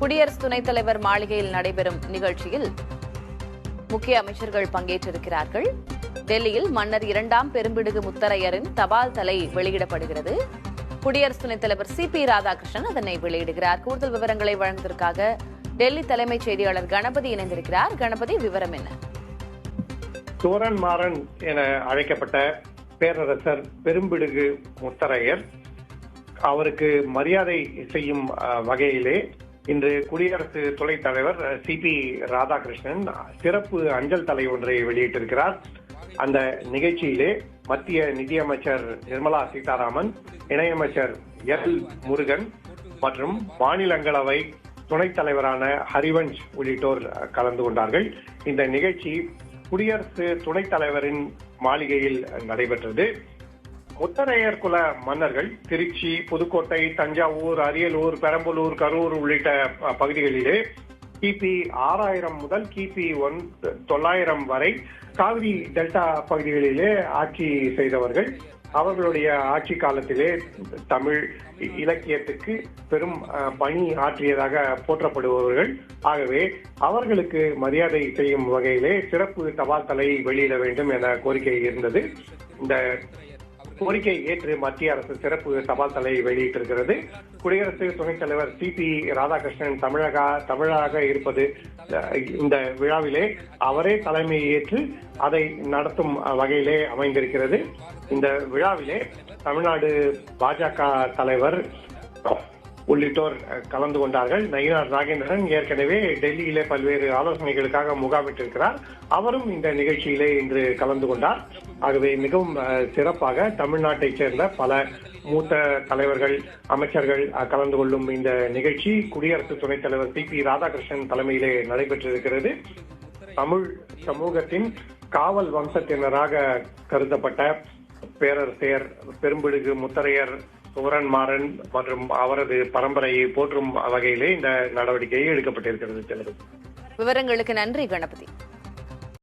குடியரசு துணைத் தலைவர் மாளிகையில் நடைபெறும் நிகழ்ச்சியில் முக்கிய அமைச்சர்கள் பங்கேற்றிருக்கிறார்கள். டெல்லியில் மன்னர் இரண்டாம் பெரும்பிடுகு முத்தரையரின் தபால் தலை வெளியிடப்படுகிறது. குடியரசு துணைத் தலைவர் சி பி ராதாகிருஷ்ணன் அதனை வெளியிடுகிறார். கூடுதல் விவரங்களை வழங்குவதற்காக டெல்லி தலைமைச் செய்தியாளர் கணபதி இணைந்திருக்கிறார். கணபதி விவரம் என்ன? சோரன் மாறன் என அழைக்கப்பட்ட பேரரசர் பெரும்பிடுகு முத்தரையர் அவருக்கு மரியாதை செய்யும் வகையிலே இன்று குடியரசு துணைத் தலைவர் சி பி ராதாகிருஷ்ணன் சிறப்பு அஞ்சல் தலை ஒன்றை வெளியிட்டிருக்கிறார். அந்த நிகழ்ச்சியிலே மத்திய நிதியமைச்சர் நிர்மலா சீதாராமன் இணையமைச்சர் எல் முருகன் மற்றும் மாநிலங்களவை துணைத் தலைவரான ஹரிவன்ஷ் உள்ளிட்டோர் கலந்து கொண்டார்கள். இந்த நிகழ்ச்சி குடியரசு துணைத் தலைவரின் மாளிகையில் நடைபெற்றது. முத்தரையர் குல மன்னர்கள் திருச்சி புதுக்கோட்டை தஞ்சாவூர் அரியலூர் பெரம்பலூர் கரூர் உள்ளிட்ட பகுதிகளிலே கிபி ஆறாயிரம் முதல் கிபி ஒன் தொள்ளாயிரம் வரை காவிரி டெல்டா பகுதிகளிலே ஆட்சி செய்தவர்கள். அவர்களுடைய ஆட்சி காலத்திலே தமிழ் இலக்கியத்துக்கு பெரும் பணி ஆற்றியதாக போற்றப்படுபவர்கள். ஆகவே அவர்களுக்கு மரியாதை செய்யும் வகையிலே சிறப்பு தபால் தலை வெளியிட வேண்டும் என கோரிக்கை இருந்தது. இந்த கோரிக்கை ஏற்று மத்திய அரசு சிறப்பு தபால் தலை வெளியிட்டிருக்கிறது. குடியரசு துணைத் தலைவர் சி பி ராதாகிருஷ்ணன் தமிழக தமிழராக இருப்பது இந்த விழாவிலே அவரே தலைமை ஏற்று அதை நடத்தும் வகையிலே அமைந்திருக்கிறது. இந்த விழாவிலே தமிழ்நாடு பாஜக தலைவர் உள்ளிட்டோர் கலந்து கொண்டார்கள். நயினார் நாகேந்திரன் ஏற்கனவே டெல்லியிலே பல்வேறு ஆலோசனைகளுக்காக முகாமிட்டிருக்கிறார். அவரும் இந்த நிகழ்ச்சியிலே இன்று கலந்து கொண்டார். ஆகவே மிகவும் சிறப்பாக தமிழ்நாட்டைச் சேர்ந்த பல மூத்த தலைவர்கள் அமைச்சர்கள் கலந்து கொள்ளும் இந்த நிகழ்ச்சி குடியரசு துணைத் தலைவர் சி பி. ராதாகிருஷ்ணன் தலைமையிலே நடைபெற்றிருக்கிறது. தமிழ் சமூகத்தின் காவல் வம்சத்தினராக கருதப்பட்ட பேரரசையர் பெரும்பிடுகு முத்தரையர் சோரன் மாறன் மற்றும் அவரது பரம்பரையை போற்றும் வகையிலே இந்த நடவடிக்கை எடுக்கப்பட்டிருக்கிறது. விவரங்களுக்கு நன்றி கணபதி.